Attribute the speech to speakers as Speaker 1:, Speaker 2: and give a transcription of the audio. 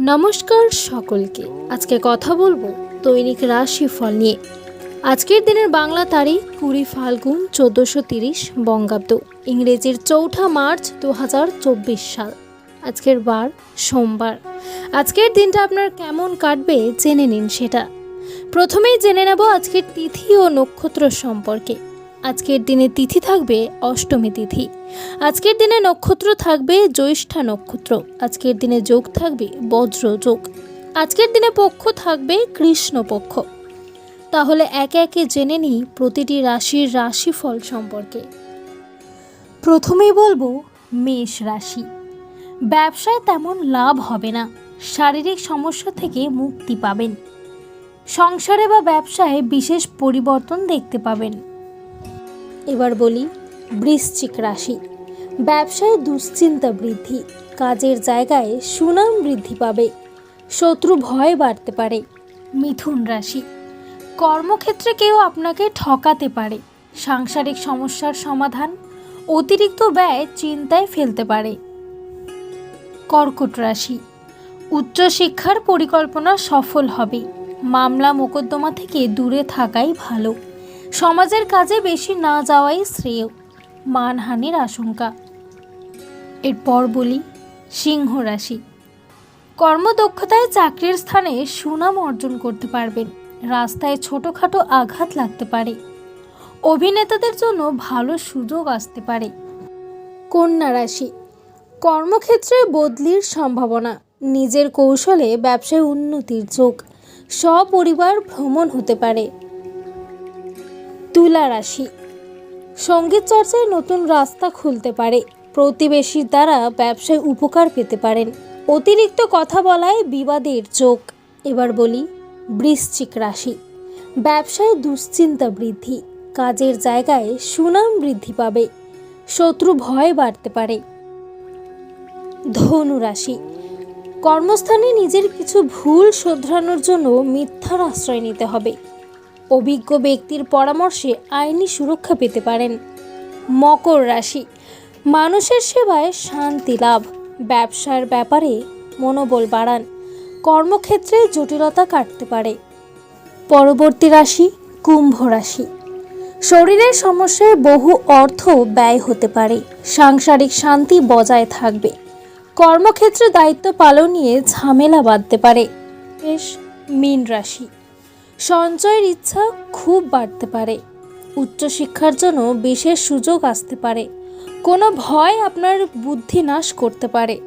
Speaker 1: নমস্কার সকলকে। আজকে কথা বলব দৈনিক রাশি ফল নিয়ে। আজকের দিনের বাংলা তারিখ কুড়ি ফাল্গুন চোদ্দোশো তিরিশ বঙ্গাব্দ, ইংরেজির চৌঠা মার্চ দু হাজার চব্বিশ সাল। আজকের বার সোমবার। আজকের দিনটা আপনার কেমন কাটবে জেনে নিন সেটা। প্রথমেই জেনে নেব আজকের তিথি ও নক্ষত্র সম্পর্কে। আজকের দিনে তিথি থাকবে অষ্টমী তিথি। আজকের দিনে নক্ষত্র থাকবে জ্যৈষ্ঠা নক্ষত্র। আজকের দিনে যোগ থাকবে বজ্র যোগ। আজকের দিনে পক্ষ থাকবে কৃষ্ণ পক্ষ। তাহলে একে একে জেনে নিই প্রতিটি রাশির রাশিফল সম্পর্কে। প্রথমেই বলব মেষ রাশি। ব্যবসায় তেমন লাভ হবে না। শারীরিক সমস্যা থেকে মুক্তি পাবেন। সংসারে বা ব্যবসায় বিশেষ পরিবর্তন দেখতে পাবেন। এবার বলি বৃশ্চিক রাশি। ব্যবসায় দুশ্চিন্তা বৃদ্ধি, কাজের জায়গায় সুনাম বৃদ্ধি পাবে, শত্রু ভয় বাড়তে পারে, মিথুন রাশি। কর্মক্ষেত্রে কেউ আপনাকে ঠকাতে পারে, সাংসারিক সমস্যার সমাধান, অতিরিক্ত ব্যয় চিন্তায় ফেলতে পারে। কর্কট রাশি, উচ্চশিক্ষার পরিকল্পনা সফল হবে, মামলা মোকদ্দমা থেকে দূরে থাকাই ভালো। সমাজের কাজে বেশি না যাওয়াই শ্রেয়, মানহানির আশঙ্কা। এরপর বলি, সিংহ রাশি। কর্মদক্ষতায় চাকরির স্থানে সুনাম অর্জন করতে পারবেন, রাস্তায় ছোটোখাটো আঘাত লাগতে পারে। অভিনেতাদের জন্য ভালো সুযোগ আসতে পারে। কন্যা রাশি। কর্মক্ষেত্রে বদলির সম্ভাবনা, নিজের কৌশলে ব্যবসায় উন্নতির যোগ, সপরিবার ভ্রমণ হতে পারে। তুলা রাশি। সংগীত চর্চায় নতুন রাস্তা খুলতে পারে। প্রতিবেশীর দ্বারা ব্যবসায় উপকার পেতে পারেন। অতিরিক্ত কথা বলায় বিবাদের যোগ। এবার বলি, বৃশ্চিক রাশি। ব্যবসায় দুশ্চিন্তা বৃদ্ধি। কাজের জায়গায় সুনাম বৃদ্ধি পাবে। শত্রু ভয় বাড়তে পারে। ধনু রাশি। কর্মস্থানে নিজের কিছু ভুল শোধরানোর জন্য মিথ্যার আশ্রয় নিতে হবে। অভিজ্ঞ ব্যক্তির পরামর্শে আইনি সুরক্ষা পেতে পারেন। মকর রাশি। মানুষের সেবায় শান্তি লাভ। ব্যবসার ব্যাপারে মনোবল বাড়ান। কর্মক্ষেত্রে জটিলতা কাটতে পারে। পরবর্তী রাশি, কুম্ভ রাশি। শরীরের সমস্যায় বহু অর্থ ব্যয় হতে পারে। সাংসারিক শান্তি বজায় থাকবে। কর্মক্ষেত্রে দায়িত্ব পালন নিয়ে ঝামেলা বাঁধতে পারে। বেশ মীন রাশি। সঞ্চয়ের ইচ্ছা খুব বাড়তে পারে। উচ্চশিক্ষার জন্য বিশেষ সুযোগ আসতে পারে। কোনো ভয় আপনার বুদ্ধি নাশ করতে পারে।